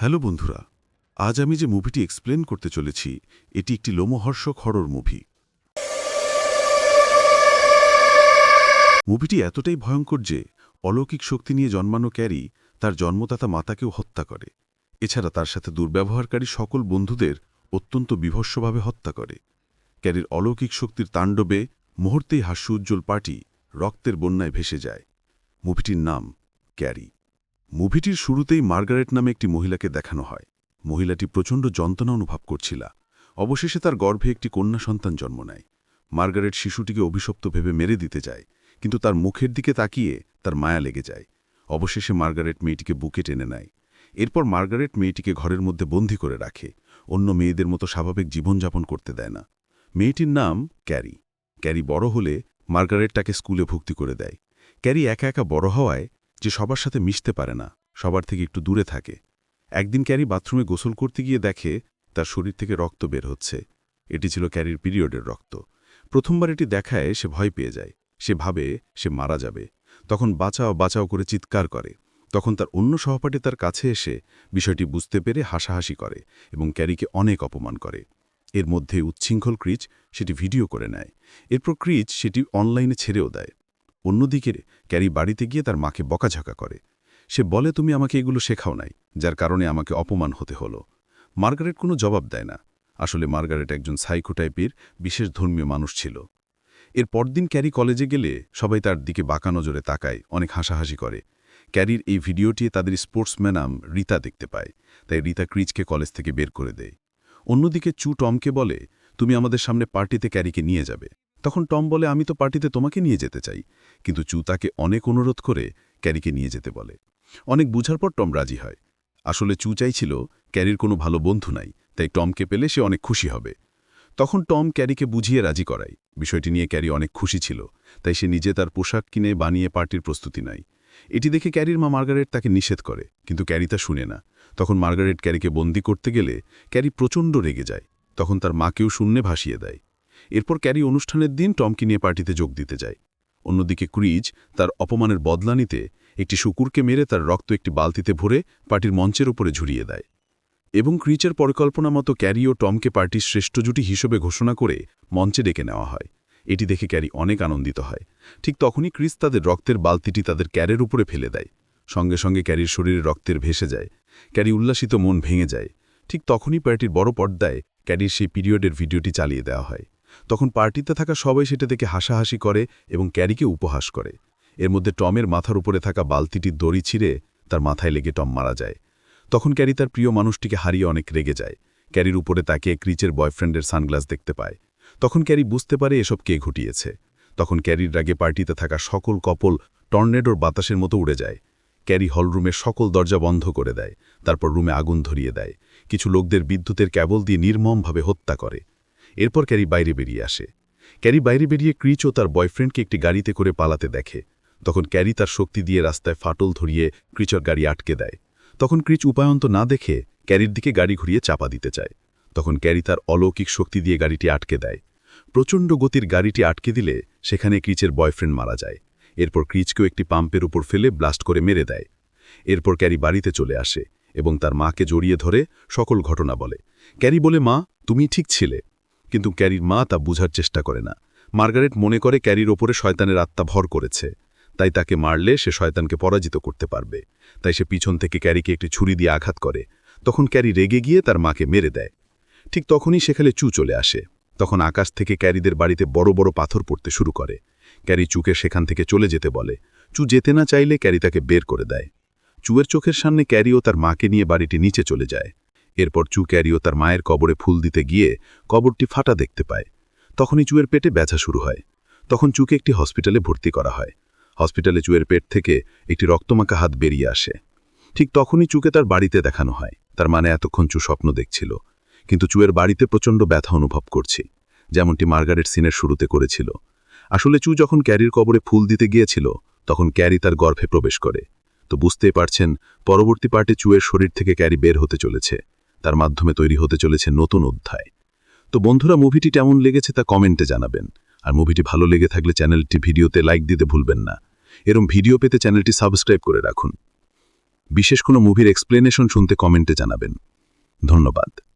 Hello বন্ধুরা, আজ আমি যে মুভিটি এক্সপ্লেন করতে চলেছি, এটি একটি লোমহর্ষক হরর মুভি মুভিটি এতটাই ভয়ঙ্কর যে, অলৌকিক শক্তি নিয়ে জন্মানো ক্যারি তার জন্মদাতা মাতাকেও হত্যা করে। এছাড়া তার সাথে দুর্ব্যবহারকারী সকল বন্ধুদের অত্যন্ত বিভৎসভাবে হত্যা করে। ক্যারির অলৌকিক শক্তির তাণ্ডবে মুহূর্তেই হাস্য উজ্জ্বল পার্টি রক্তের বন্যায় ভেসে যায়। মুভিটির নাম ক্যারি। মুভিটির শুরুতেই মার্গারেট নামে একটি মহিলাকে দেখানো হয়। মহিলাটি প্রচণ্ড যন্ত্রণা অনুভব করছিল। অবশেষে তার গর্ভে একটি কন্যা সন্তান জন্ম নেয়। মার্গারেট শিশুটিকে অভিশপ্ত ভেবে মেরে দিতে যায়, কিন্তু তার মুখের দিকে তাকিয়ে তার মায়া লেগে যায়। অবশেষে মার্গারেট মেয়েটিকে বুকে টেনে নেয়। এরপর মার্গারেট মেয়েটিকে ঘরের মধ্যে বন্দি করে রাখে। অন্য মেয়েদের মতো স্বাভাবিক জীবনযাপন করতে দেয় না। মেয়েটির নাম ক্যারি। ক্যারি বড় হলে মার্গারেট তাকে স্কুলে ভর্তি করে দেয়। ক্যারি একা একা বড় হওয়ায় যে সবার সাথে মিশতে পারে না, সবার থেকে একটু দূরে থাকে। একদিন ক্যারি বাথরুমে গোসল করতে গিয়ে দেখে তার শরীর থেকে রক্ত বের হচ্ছে। এটি ছিল ক্যারির পিরিয়ডের রক্ত। প্রথমবার এটি দেখায় সে ভয় পেয়ে যায়। সে ভাবে সে মারা যাবে। তখন বাঁচাও বাঁচাও করে চিৎকার করে। তখন তার অন্য সহপাঠী তার কাছে এসে বিষয়টি বুঝতে পেরে হাসাহাসি করে এবং ক্যারিকে অনেক অপমান করে। এর মধ্যে উচ্ছৃঙ্খল ক্রিচ সেটি ভিডিও করে নেয়। এরপর ক্রিচ সেটি অনলাইনে ছেড়েও দেয়। অন্যদিকে ক্যারি বাড়িতে গিয়ে তার মাকে বকাঝকা করে। সে বলে, তুমি আমাকে এগুলো শেখাও নাই, যার কারণে আমাকে অপমান হতে হলো। মার্গারেট কোনো জবাব দেয় না। আসলে মার্গারেট একজন সাইকো টাইপের, বিশেষ ধর্মীয় মানুষ ছিল। এর পরদিন ক্যারি কলেজে গেলে সবাই তার দিকে বাঁকা নজরে তাকায়, অনেক হাসাহাসি করে। ক্যারির এই ভিডিওটি তাদের স্পোর্টসম্যানাম রিতা দেখতে পায়, তাই রিতা ক্রিজকে কলেজ থেকে বের করে দেয়। অন্যদিকে চু টমকে বলে, তুমি আমাদের সামনে পার্টিতে ক্যারিকে নিয়ে যাবে। তখন টম বলে, আমি তো পার্টিতে তোমাকে নিয়ে যেতে চাই। কিন্তু চু তাকে অনেক অনুরোধ করে ক্যারিকে নিয়ে যেতে বলে। অনেক বুঝার পর টম রাজি হয়। আসলে চু চাইছিল ক্যারির কোনো ভালো বন্ধু নাই, তাই টমকে পেলে সে অনেক খুশি হবে। তখন টম ক্যারিকে বুঝিয়ে রাজি করায়। বিষয়টি নিয়ে ক্যারি অনেক খুশি ছিল, তাই সে নিজে তার পোশাক কিনে বানিয়ে পার্টির প্রস্তুতি নেয়। এটি দেখে ক্যারির মা মার্গারেট তাকে নিষেধ করে, কিন্তু ক্যারি তা শুনে না। তখন মার্গারেট ক্যারিকে বন্দি করতে গেলে ক্যারি প্রচণ্ড রেগে যায়। তখন তার মাকেও শূন্যে ভাসিয়ে দেয়। এরপর ক্যারি অনুষ্ঠানের দিন টমকে নিয়ে পার্টিতে যোগ দিতে যায়। অন্যদিকে ক্রিজ তার অপমানের বদলা নিতে একটি শুকুরকে মেরে তার রক্ত একটি বালতিতে ভরে পার্টির মঞ্চের উপরে ঝুরিয়ে দেয়। এবং ক্রিচের পরিকল্পনা মতো ক্যারি ও টমকে পার্টির শ্রেষ্ঠ জুটি হিসেবে ঘোষণা করে মঞ্চে ডেকে নেওয়া হয়। এটি দেখে ক্যারি অনেক আনন্দিত হয়। ঠিক তখনই ক্রিস তাদের রক্তের বালতিটি তাদের ক্যারের উপরে ফেলে দেয়। সঙ্গে সঙ্গে ক্যারির শরীরে রক্তের ভেসে যায়। ক্যারি উল্লাসিত মন ভেঙে যায়। ঠিক তখনই পার্টির বড় পর্দায় ক্যারির সেই পিরিয়ডের ভিডিওটি চালিয়ে দেওয়া হয়। তখন পার্টিতে থাকা সবাই সেটা দেখে হাসাহাসি করে এবং ক্যারিকে উপহাস করে। এর মধ্যে টমের মাথার উপরে থাকা বালতিটির দড়ি ছিঁড়ে তার মাথায় লেগে টম মারা যায়। তখন ক্যারি তার প্রিয় মানুষটিকে হারিয়ে অনেক রেগে যায়। ক্যারির উপরে তাকে ক্রিচের বয়ফ্রেন্ডের সানগ্লাস দেখতে পায়। তখন ক্যারি বুঝতে পারে এসব কে ঘটিয়েছে। তখন ক্যারির রাগে পার্টিতে থাকা সকল কপল টর্নেডোর বাতাসের মতো উড়ে যায়। ক্যারি হলরুমের সকল দরজা বন্ধ করে দেয়। তারপর রুমে আগুন ধরিয়ে দেয়। কিছু লোকদের বিদ্যুতের ক্যাবল দিয়ে নির্মমভাবে হত্যা করে। এরপর ক্যারি বাইরে বেরিয়ে আসে। ক্যারি বাইরে বেরিয়ে ক্রিচ ও তার বয়ফ্রেন্ডকে একটি গাড়িতে করে পালাতে দেখে। তখন ক্যারি তার শক্তি দিয়ে রাস্তায় ফাটল ধরিয়ে ক্রিচর গাড়ি আটকে দেয়। তখন ক্রিচ উপায়ন্ত না দেখে ক্যারির দিকে গাড়ি ঘুরিয়ে চাপা দিতে চায়। তখন ক্যারি তার অলৌকিক শক্তি দিয়ে গাড়িটি আটকে দেয়। প্রচণ্ড গতির গাড়িটি আটকে দিলে সেখানে ক্রিচের বয়ফ্রেন্ড মারা যায়। এরপর ক্রিচকেও একটি পাম্পের উপর ফেলে ব্লাস্ট করে মেরে দেয়। এরপর ক্যারি বাড়িতে চলে আসে এবং তার মাকে জড়িয়ে ধরে সকল ঘটনা বলে। ক্যারি বলে, মা, তুমি ঠিক ছিলে। কিন্তু ক্যারির মা তা বুঝার চেষ্টা করে না। মার্গারেট মনে করে ক্যারির ওপরে শয়তানের আত্মা ভর করেছে। তাই তাকে মারলে সে শয়তানকে পরাজিত করতে পারবে। তাই সে পিছন থেকে ক্যারিকে একটি ছুরি দিয়ে আঘাত করে। তখন ক্যারি রেগে গিয়ে তার মাকে মেরে দেয়। ঠিক তখনই সেখানে চু চলে আসে। তখন আকাশ থেকে ক্যারিদের বাড়িতে বড় বড় পাথর পড়তে শুরু করে। ক্যারি চুকে সেখান থেকে চলে যেতে বলে। চু যেতে না চাইলে ক্যারি তাকে বের করে দেয়। চুয়ের চোখের সামনে ক্যারি ও তার মাকে নিয়ে বাড়িটি নিচে চলে যায়। এরপর চু ক্যারিও তার মায়ের কবরে ফুল দিতে গিয়ে কবরটি ফাটা দেখতে পায়। তখনই চুয়ের পেটে ব্যথা শুরু হয়। তখন চুকে একটি হসপিটালে ভর্তি করা হয়। হসপিটালে চুয়ের পেট থেকে একটি রক্তমাখা হাত বেরিয়ে আসে। ঠিক তখনই চুকে তার বাড়িতে দেখানো হয়। তার মানে এতক্ষণ চু স্বপ্ন দেখছিল। কিন্তু চুয়ের বাড়িতে প্রচণ্ড ব্যথা অনুভব করছি, যেমনটি মার্গারেট সিনের শুরুতে করেছিল। আসলে চু যখন ক্যারির কবরে ফুল দিতে গিয়েছিল, তখন ক্যারি তার গর্ভে প্রবেশ করে। তো বুঝতেই পারছেন, পরবর্তী পার্টে চুয়ের শরীর থেকে ক্যারি বের হতে চলেছে। তার মাধ্যমে তৈরি হতে চলেছে নতুন অধ্যায়। তো বন্ধুরা, মুভিটি কেমন লেগেছে তা কমেন্টে জানাবেন। আর মুভিটি ভালো লেগে থাকলে চ্যানেলটি ভিডিওতে লাইক দিতে ভুলবেন না। এরম ভিডিও পেতে চ্যানেলটি সাবস্ক্রাইব করে রাখুন। বিশেষ কোনো মুভির এক্সপ্লেনেশন শুনতে কমেন্টে জানাবেন। ধন্যবাদ।